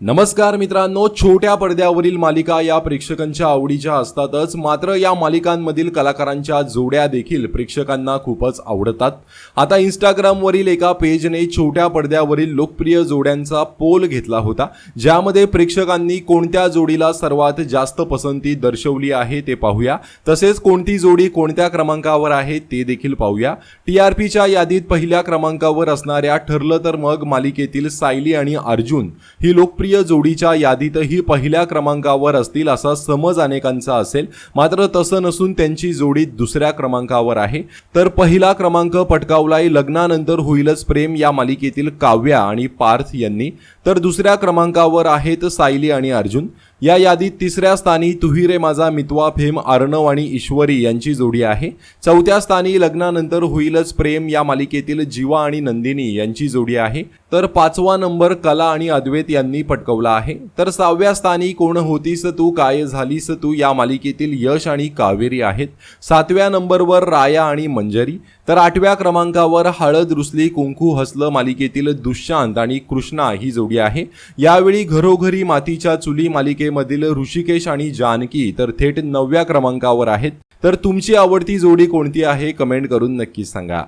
नमस्कार मित्रांनो छोट्या पडद्यावरील मालिका या प्रेक्षकांच्या आवडीच्या असतातच. मात्र या मालिकांमधील कलाकारांच्या जोड्या देखील प्रेक्षकांना खूपच आवडतात. आता इंस्टाग्रामवरील एका पेजने छोट्या पडद्यावरील लोकप्रिय जोड्यांचा पोल घेतला होता. ज्यामध्ये प्रेक्षकांनी कोणत्या जोडीला सर्वात जास्त पसंती दर्शवली आहे ते पाहूया. तसेच कोणती जोडी कोणत्या क्रमांकावर आहे ते देखील पाहूया. टीआरपीच्या यादीत पहिल्या क्रमांकावर असणाऱ्या ठरलं तर मग मालिकेतील सायली आणि अर्जुन ही लोकप्रिय जोडीच्या यादीतही पहिल्या क्रमांकावर असतील असा समज अनेकांचा असेल. मात्र तसं नसून त्यांची जोडी दुसऱ्या क्रमांकावर आहे. तर पहिला क्रमांक पटकावलाय. लग्नानंतर होईलच प्रेम या मालिकेतील काव्या आणि पार्थ यांनी. तर दुसऱ्या क्रमांकावर आहेत सायली आणि अर्जुन. या यादीत तिसऱ्या स्थानी तुही रे माझा मितवा फेम अर्णव आणि ईश्वरी यांची जोडी आहे. चौथ्या स्थानी लग्नानंतर होईलच प्रेम या मालिकेतील जीवा आणि नंदिनी यांची जोडी आहे. तर पाचवा नंबर कला आणि अद्वैत यांनी पटकवला आहे. तर सहाव्या स्थानी कोण होतीस तू काय झालीस तू या मालिकेतील यश आणि कावेरी आहेत. सातव्या नंबरवर राया आणि मंजरी. तर आठव्या क्रमांकावर हळद रुसली कुंकू हसलं मालिकेतील दुष्शांत आणि कृष्णा ही जोडी आहे. यावेळी घरोघरी मातीच्या चुली स्पर्धेमधील ऋषिकेश आणि जानकी तर थेट नवव्या क्रमांकावर आहेत. तर तुमची आवडती जोडी कोणती आहे? कमेंट करून नक्की सांगा.